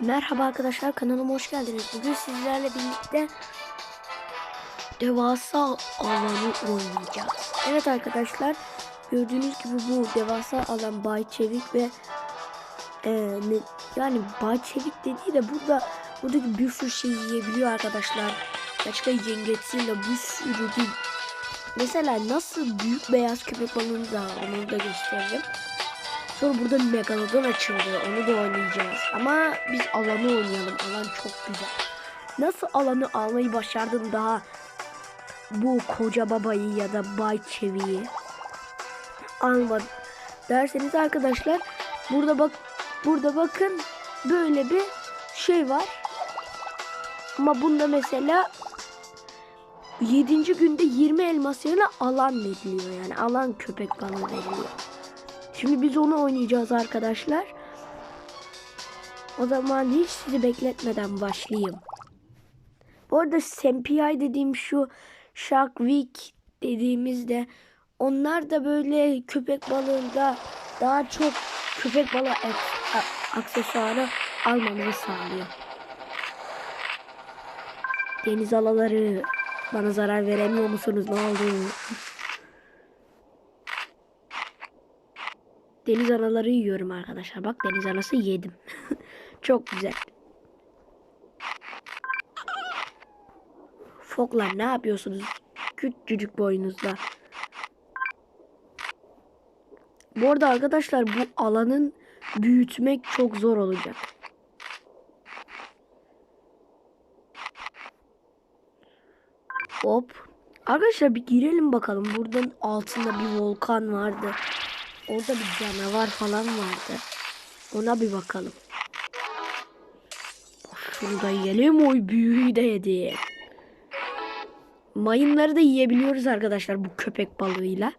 Merhaba arkadaşlar kanalıma hoş geldiniz. Bugün sizlerle birlikte devasa alanı oynayacağız. Evet arkadaşlar gördüğünüz gibi bu devasa alan Bay Çevik ve e, ne- yani Bay Çevik dediği de burada buradaki bir sürü şey yiyebiliyor arkadaşlar. Başka yengeçsiyle bir sürü değil. Mesela nasıl büyük beyaz köpek balığını da onu da göstereceğim. Sonra burada Megalodon açıldı. Onu da oynayacağız. Ama biz alanı oynayalım. Alan çok güzel. Nasıl alanı almayı başardım daha bu koca babayı ya da Bay Çevi'yi almadım derseniz arkadaşlar burada bak burada bakın böyle bir şey var. Ama bunda mesela 7. günde 20 elmas yerine alan veriliyor. Yani alan köpek balığı veriliyor. Şimdi biz onu oynayacağız arkadaşlar. O zaman hiç sizi bekletmeden başlayayım. Bu arada Senpai dediğim şu Shark Week dediğimizde onlar da böyle köpek balığında daha çok köpek balığı aksesuarı almamızı sağlıyor. Deniz alaları bana zarar veremiyor musunuz? Ne oldu? Deniz anaları yiyorum arkadaşlar. Bak deniz anası yedim. Çok güzel. Foklar ne yapıyorsunuz? Küçücük boynuzla. Bu arada arkadaşlar bu alanın büyütmek çok zor olacak. Hop. Arkadaşlar bir girelim bakalım. Buradan altında bir volkan vardı. Orada bir canavar falan vardı. Ona bir bakalım. Şunu da yiyelim. Oy büyüğü de yedi. Mayınları da yiyebiliyoruz arkadaşlar bu köpek balığıyla.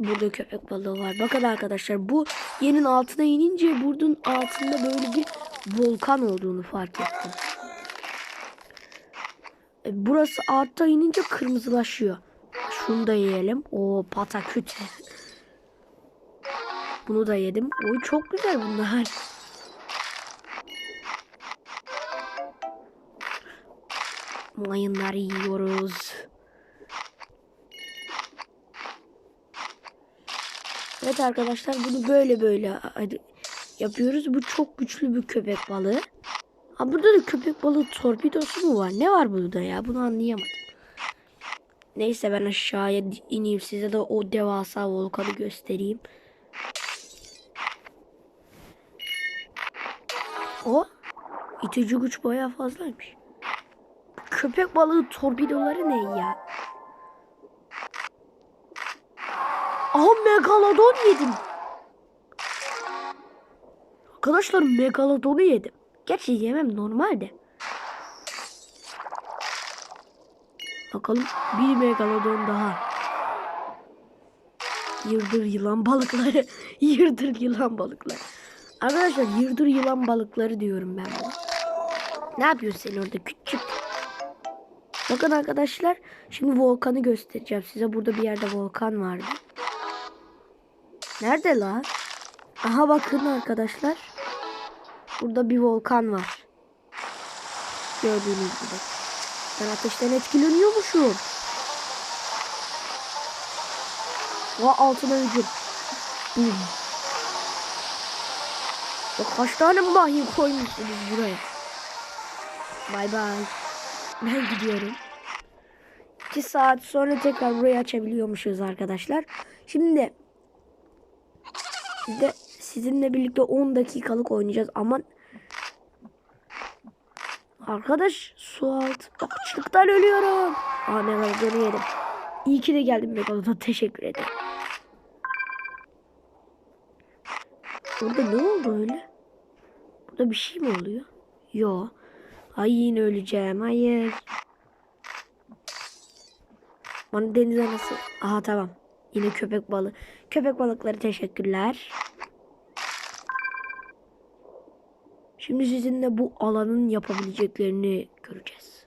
Burada köpek balığı var. Bakın arkadaşlar bu yerin altına inince buradan altında böyle bir volkan olduğunu fark ettim. Burası altta inince kırmızılaşıyor. Şunu da yiyelim. O pataküt. Bunu da yedim. Oy çok güzel bunlar. Mayınları yiyoruz. Evet arkadaşlar bunu böyle böyle yapıyoruz. Bu çok güçlü bir köpek balığı. Ha burada da köpek balığı torpidosu mu var? Ne var burada ya? Bunu anlayamadım. Neyse ben aşağıya ineyim size de o devasa volkanı göstereyim. O itici güç bayağı fazlaymış. Köpek balığı torpidoları ne ya? Aha megalodon yedim. Arkadaşlar megalodonu yedim. Gerçi yemem normalde. Bakalım bir megalodon daha. Yırdır yılan balıkları. Yırdır yılan balıkları. Arkadaşlar yırdır yılan balıkları diyorum ben buna. Ne yapıyorsun sen orada küçük? Bakın arkadaşlar şimdi volkanı göstereceğim size. Burada bir yerde volkan vardı. Nerede la? Aha bakın arkadaşlar. Burada bir volkan var. Gördüğünüz gibi. Ben ateşten etkileniyormuşum. Ve altına hücum. Bum. Ya kaç tane mahim koymuşsunuz buraya? Bay bay. Ben gidiyorum. 2 saat sonra tekrar burayı açabiliyormuşuz arkadaşlar. Şimdi de sizinle birlikte 10 dakikalık oynayacağız. Aman Arkadaş su alt. Açlıktan ölüyorum. Aa Megalodon'u yedim. İyi ki de geldim Megalodon. Teşekkür ederim. Burada ne oldu öyle? Burada bir şey mi oluyor? Yo. Ay yine öleceğim. Hayır. Bana deniz anası. Aha tamam. Yine köpek balığı. Köpek balıkları teşekkürler. Şimdi sizinle bu alanın yapabileceklerini göreceğiz.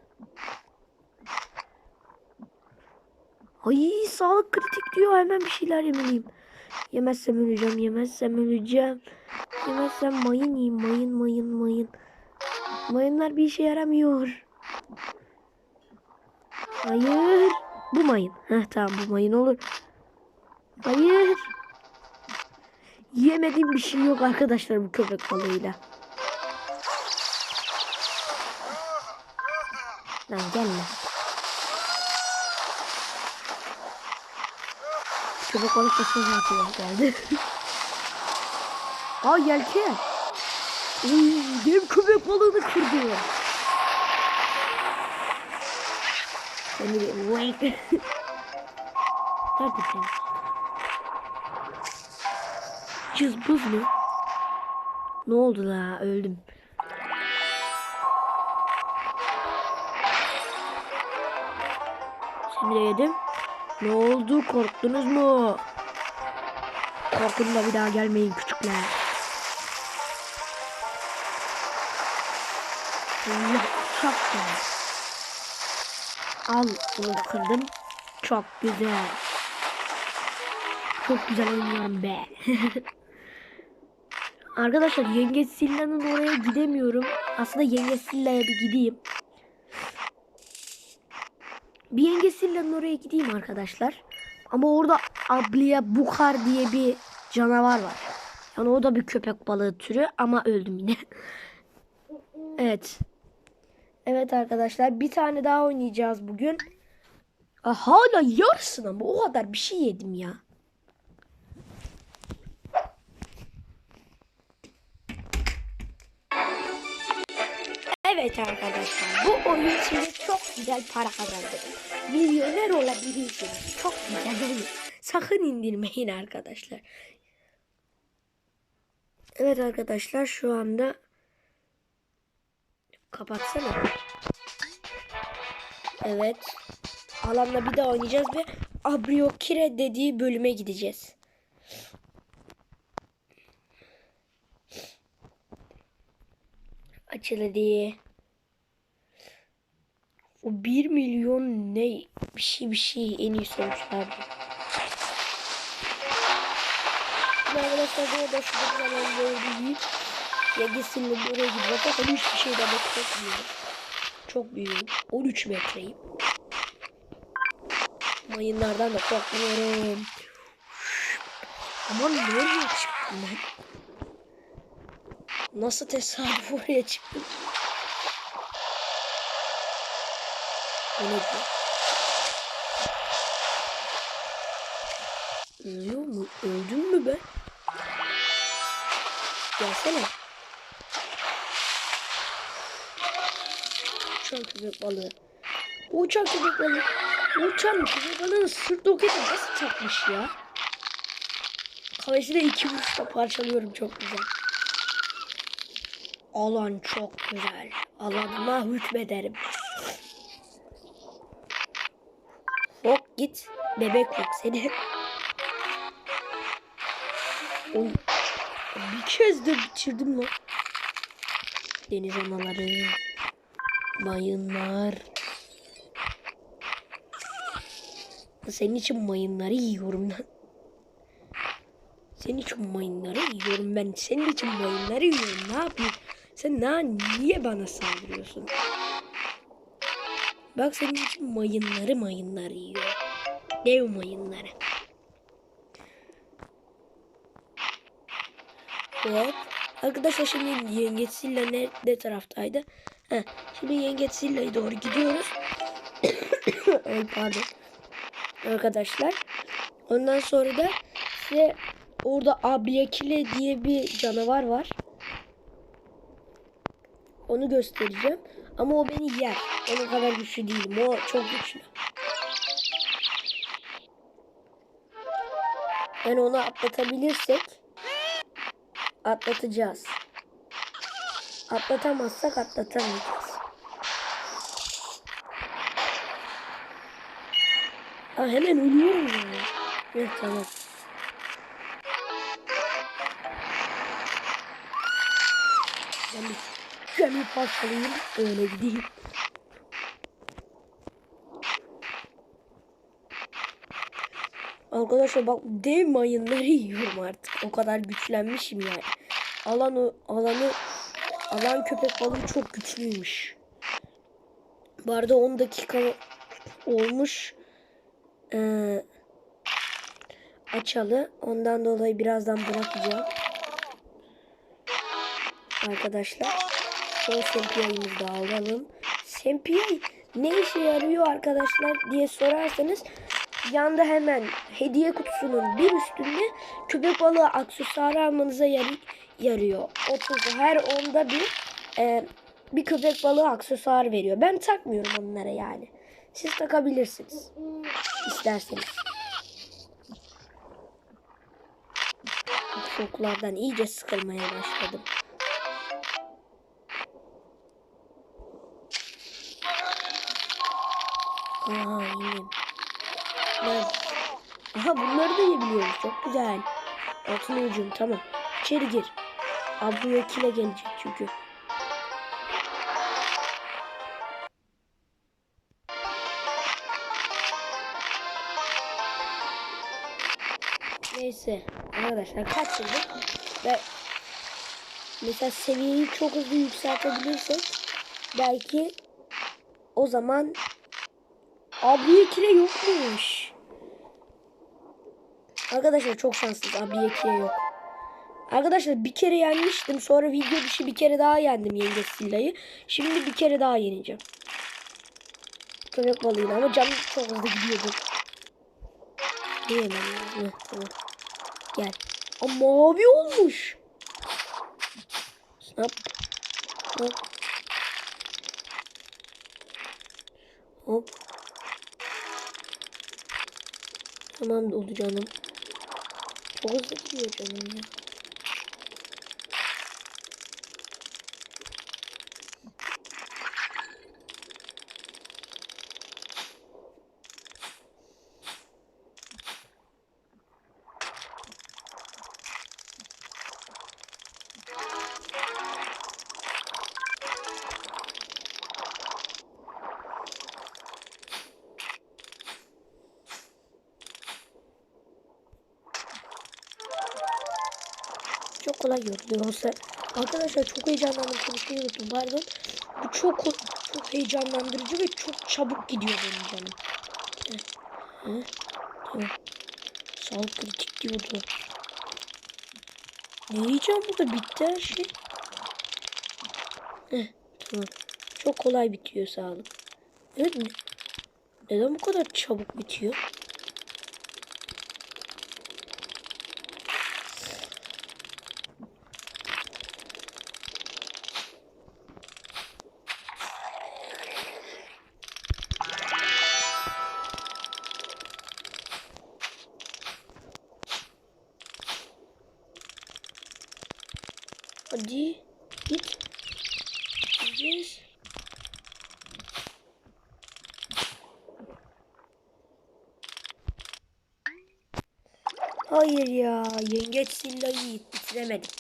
Ay sağlık kritik diyor hemen bir şeyler yemeliyim. Yemezsem öleceğim yemezsem öleceğim. Yemezsem mayın yiyeyim mayın mayın mayın. Mayınlar bir işe yaramıyor. Hayır. Bu mayın. Heh tamam bu mayın olur. Hayır. Yemediğim bir şey yok arkadaşlar bu köpek balığıyla. Lan gelme. Köpek balık da söz atıyor geldi. Aa yelken. Uy, benim köpek balığını kırdı. Seni bir wake. Nerede sen? Cızbız mı? Ne oldu la öldüm. De yedim. Ne oldu korktunuz mu? Korkun da bir daha gelmeyin küçükler. Allah çok güzel. Al bunu kırdım. Çok güzel. Çok güzel oynuyorum be. Arkadaşlar Yengeç Silla'nın oraya gidemiyorum. Aslında Yengeç Silla'ya bir gideyim. Bir Yengeç Silla'nın oraya gideyim arkadaşlar. Ama orada Abliya Bukar diye bir canavar var. Yani o da bir köpek balığı türü ama öldüm yine. evet. Evet arkadaşlar bir tane daha oynayacağız bugün. Aa, hala yarısın ama o kadar bir şey yedim ya. Evet arkadaşlar bu oyun size çok güzel para kazandırır. Milyoner olabilirsiniz. Çok güzel oyun. Sakın indirmeyin arkadaşlar. Evet arkadaşlar şu anda kapatsana. Evet. Alanla bir daha oynayacağız ve Abriokire dediği bölüme gideceğiz. Açıl hadi. O 1 milyon ne bir şey bir şey en iyi sonuçlardı. Arkadaşlar bu şu zaman yiyip ya gitsin oraya gidiyor. Bakın hiçbir şeyden bak çok büyüğüm. Çok büyüğüm. 13 metreyim. Mayınlardan da korkmuyorum. Aman nereye çıktım ben? Nasıl tesadüf oraya çıktım? Bu? Ölüyor mu? Öldüm mü ben? Gelsene. Uçan köpek balığı. Uçan köpek balığı. Uçan köpek balığının sırt roketi nasıl çakmış ya? Kafesini iki vuruşta parçalıyorum çok güzel. Alan çok güzel. Alanıma hükmederim. Hop git. Bebek yok seni. Oy. Bir kez de bitirdim lan. Deniz anaları. Mayınlar. Senin için mayınları yiyorum lan. Senin için mayınları yiyorum ben. Senin için mayınları yiyorum. Ne yapayım? Sen ne, niye bana saldırıyorsun? Bak senin için mayınları mayınları yiyor. Dev mayınları. Hop. Arkadaşlar şimdi Yengeç Silla ne, taraftaydı? Heh, şimdi Yengeç Silla'ya doğru gidiyoruz. Ay pardon. Arkadaşlar. Ondan sonra da size orada Abiakile diye bir canavar var. Onu göstereceğim. Ama o beni yer. Onun kadar güçlü değilim. O çok güçlü. Yani onu atlatabilirsek atlatacağız. Atlatamazsak atlatamayacağız. Aa, hemen ölüyorum ya. Evet tamam. Ben bir gemi parçalayayım öyle gideyim. Arkadaşlar bak dev mayınları yiyorum artık. O kadar güçlenmişim yani. Alanı alanı alan köpek balığı çok güçlüymüş. Bu arada 10 dakika olmuş. Ee, açalı. Ondan dolayı birazdan bırakacağım. Arkadaşlar. Son sempiyayımızı da alalım. Sempiyay ne işe yarıyor arkadaşlar diye sorarsanız yanda hemen hediye kutusunun bir üstünde köpek balığı aksesuarı almanıza yar- yarıyor. 30 her onda bir e, bir köpek balığı aksesuar veriyor. Ben takmıyorum onlara yani. Siz takabilirsiniz. isterseniz. Şoklardan iyice sıkılmaya başladım. Aa yine. Ben... Aha bunları da yiyebiliyoruz. Çok güzel. Altın ucum tamam. İçeri gir. Abla kile gelecek çünkü. Neyse arkadaşlar kaç yıldır ve mesela seviyeyi çok hızlı yükseltebilirsek belki o zaman abiye kire yokmuş. Arkadaşlar çok şanssız abiye kire yok. Arkadaşlar bir kere yenmiştim. Sonra video dışı bir kere daha yendim yenge Silla'yı. Şimdi bir kere daha yeneceğim. Köpek balığıyla ama canım çok hızlı gidiyordu. Heh, Tamam. Gel. Aa, mavi olmuş. Snap. Hop. Hop. Tamam oldu canım. Çok hızlı gidiyor canım ya. Kolay yoruluyor olsa. Arkadaşlar çok heyecanlandım konuşmayı unuttum pardon. Bu çok çok heyecanlandırıcı ve çok çabuk gidiyor benim canım. Tamam. Sağlık kritik diyordu. Ne yiyeceğim burada bitti her şey. Heh, tamam. Çok kolay bitiyor sağlık. Evet mi? Neden bu kadar çabuk bitiyor? Hayır ya. Yengeç Silla'yı bitiremedim.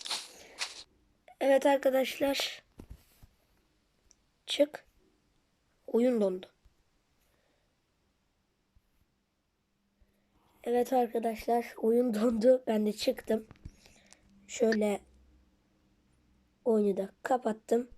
Evet arkadaşlar. Çık. Oyun dondu. Evet arkadaşlar oyun dondu. Ben de çıktım. Şöyle oyunu da kapattım.